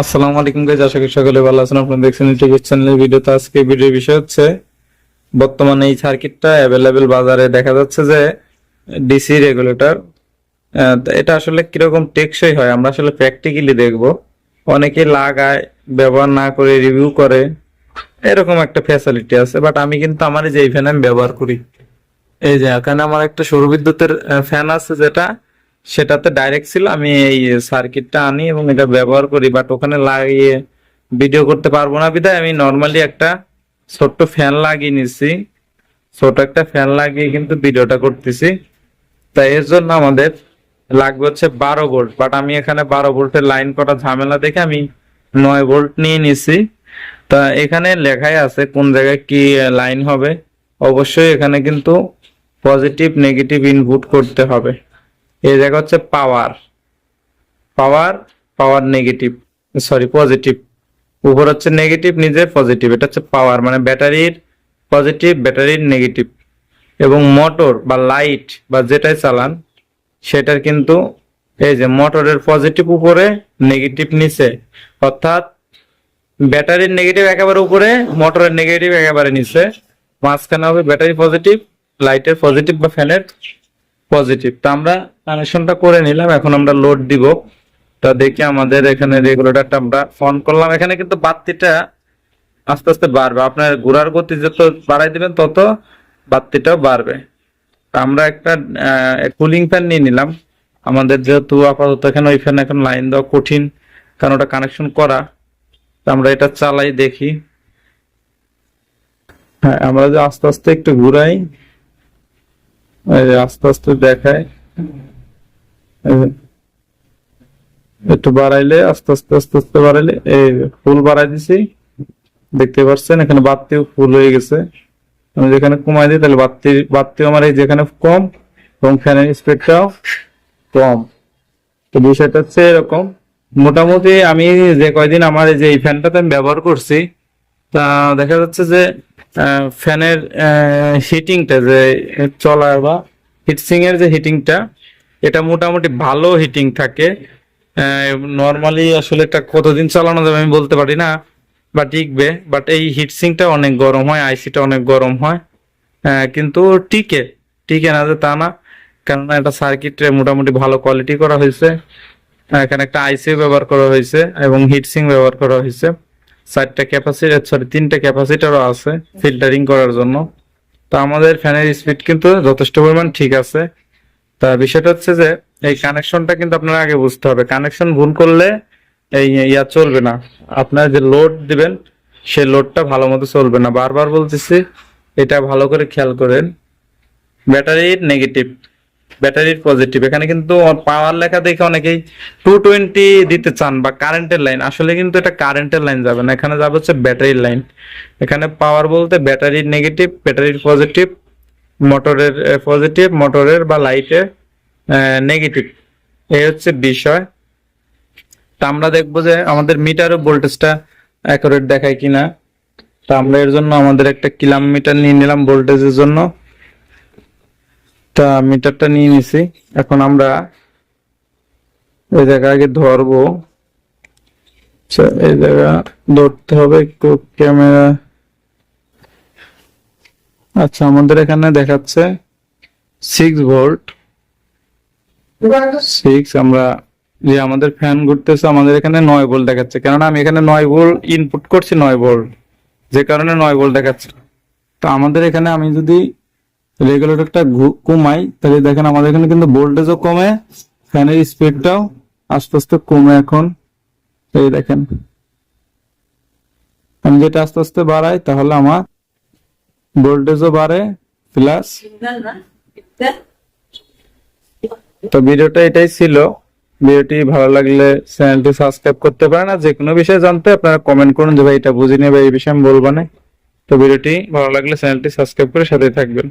আসসালামু আলাইকুম গাইজ আশা করি সকলে ভালো আছেন। আপনারা দেখছেন টিভি চ্যানেলের ভিডিও তো আজকে ভিডিওর বিষয় হচ্ছে, বর্তমানে এই সার্কিটটা অ্যাভেলেবেল বাজারে দেখা যাচ্ছে যে ডিসি রেগুলেটর এটা আসলে কীরকম টেকসই হয়? আমরা আসলে প্র্যাকটিক্যালি দেখব। অনেকে লাগায়, ব্যবহার না করে রিভিউ করে। এরকম একটা ফ্যাসিলিটি আছে বাট আমি কিন্তু আমার যে ফ্যান আমি ব্যবহার করি। এই যে, এখানে আমার একটা সৌর বিদ্যুতের ফ্যান আছে যেটা সেটাতে ডাইরেক্ট ছিল, আমি এই সার্কিটটা আনি এবং এটা ব্যবহার করি বাট ওখানে লাগিয়ে ভিডিও করতে পারব না বিধায় আমি নর্মালি একটা ছোট্ট ফ্যান লাগিয়ে নিছি। ছোট একটা ফ্যান লাগিয়ে কিন্তু ভিডিওটা করতেছি। তাই এর জন্য আমাদের লাগবে হচ্ছে বারো ভোল্ট বাট আমি এখানে বারো ভোল্টের লাইন করা ঝামেলা দেখে আমি নয় ভোল্ট নিয়ে নিছি। তা এখানে লেখাই আছে কোন জায়গায় কি লাইন হবে। অবশ্যই এখানে কিন্তু পজিটিভ নেগেটিভ ইনপুট করতে হবে। এই জায়গা হচ্ছে power power power negative sorry positive উপর হচ্ছে নেগেটিভ নিজে পজিটিভ এটা হচ্ছে পাওয়ার মানে ব্যাটারির পজিটিভ ব্যাটারির নেগেটিভ এবং মোটর বা লাইট বা যেটাই চালান, সেটার কিন্তু এই যে মোটরের পজিটিভ উপরে নেগেটিভ নিচে। অর্থাৎ ব্যাটারির নেগেটিভ একেবারে উপরে মোটরের নেগেটিভ একেবারে নিচে। মাঝখানে হবে ব্যাটারি পজিটিভ লাইটের পজিটিভ বা ফ্যানের পজিটিভ তো আমরা কানেকশনটা করে নিলাম, এখন আমরা লোড দিব। তা দেখি আমাদের এখানে রেগুলেটরটা আমরা অন করলাম। এখানে কিন্তু বাতিটা আস্তে আস্তে বাড়বে। আপনার ঘোরার গতি যত বাড়াই দিবেন, তত বাতিটাও বাড়বে। আমরা একটা কুলিং ফ্যান নিয়ে নিলাম। আমাদের যেহেতু আপাতত এখানে ওই ফ্যান এখন লাইন দেওয়া কঠিন, কারণ ওটা কানেকশন করা। আমরা এটা চালাই দেখি। হ্যাঁ আমরা যে আস্তে আস্তে একটু ঘুরাই আস্তে আস্তে দেখায়। একটু বাড়াইলে, আস্তে আস্তে আস্তে আস্তে বাড়াইলে, এই ফুল বাড়াই দিছি। দেখতে পাচ্ছেন, এখানে বাতিও ফুল হয়ে গেছে। আমি যেখানে কমাই দিই, তাহলে বাতি বাতিও আমার এই যেখানে কম, এবং ফ্যানের স্পিডটাও কম। তো বিষয়টা হচ্ছে এরকম। মোটামুটি আমি যে কয়দিন আমার এই যে এই ফ্যানটাতে আমি ব্যবহার করছি দেখা যাচ্ছে যে ফ্যানের হিটিংটা যে চলার বা হিটসিং এর যে হিটিংটা এটা মোটামুটি ভালো হিটিং থাকে। নর্মালি আসলে এটা কতদিন চালানো যাবে আমি বলতে পারি না, বা টিকবে বাট এই হিটসিংটা অনেক গরম হয় আইসিটা অনেক গরম হয়। কিন্তু টিকে টিকে না যে তা না, কেননা এটা সার্কিটে মোটামুটি ভালো কোয়ালিটি করা হয়েছে। এখানে একটা আইসি ব্যবহার করা হয়েছে এবং হিটসিং ব্যবহার করা হয়েছে। চারটা ক্যাপাসিটি সরি তিনটা ক্যাপাসিটারও আছে ফিল্টারিং করার জন্য। তো আমাদের ফ্যানের স্পিড কিন্তু যথেষ্ট পরিমাণ ঠিক আছে। তা বিষয়টা হচ্ছে যে, এই কানেকশনটা কিন্তু আপনার আগে বুঝতে হবে। কানেকশন ভুল করলে এই ইয়া চলবে না। আপনার যে লোড দিবেন সেই লোডটা ভালো মতো চলবে না। বারবার বলতেছি, এটা ভালো করে খেয়াল করেন। ব্যাটারির নেগেটিভ ব্যাটারির পজিটিভ এখানে কিন্তু পাওয়ার লেখা দেখে অনেকেই টু টোয়েন্টি দিতে চান বা কারেন্টের লাইন আসলে কিন্তু এটা কারেন্টের লাইন যাবে না। এখানে যাবে হচ্ছে ব্যাটারির লাইন এখানে পাওয়ার বলতে ব্যাটারির নেগেটিভ ব্যাটারির পজিটিভ মোটরের পজিটিভ মোটরের বা লাইটের নেগেটিভ এই হচ্ছে বিষয়। তা আমরা দেখব যে আমাদের মিটারও ভোল্টেজটা অ্যাকুরেট দেখায় কিনা। তা আমরা এর জন্য আমাদের একটা কিলাম মিটার নিয়ে নিলাম ভোল্টেজের জন্য। তা মিটারটা নিয়ে নিছি। এখন আমরা এই জায়গা আগে ধরবো। আচ্ছা এই জায়গা ধরতে হবে একটু ক্যামেরা। আচ্ছা আমাদের এখানে দেখাচ্ছে সিক্স ভোল্ট সিক্স আমরা যে আমাদের ফ্যান ঘুরতেছে, আমাদের এখানে নয় ভোল্ট দেখাচ্ছে। কেননা আমি এখানে নয় ভোল্ট ইনপুট করছি, নয় ভোল্ট যে কারণে নয় ভোল্ট দেখাচ্ছে। তো আমাদের এখানে আমি যদি রেগুলেটরটা কমাই। তাহলে দেখেন আমাদের এখানে কিন্তু ভোল্টেজও কমে ফ্যানের স্পিডটাও আস্তে আস্তে কমে এখন। এই দেখেন। আমি যেটা আস্তে আস্তে বাড়াই তাহলে আমার ভোল্টেজও বাড়ে প্লাস তো ভিডিওটা এটাই ছিল। ভিডিওটি ভালো লাগলে চ্যানেলটি সাবস্ক্রাইব করতে পারেন আর যে কোনো বিষয়ে জানতে আপনারা কমেন্ট করুন যে ভাই এটা বুঝিনি বা এই বিষয়ে আমি বলব না। তো ভিডিওটি ভালো লাগলে চ্যানেলটি সাবস্ক্রাইব করে সাথে থাকবেন।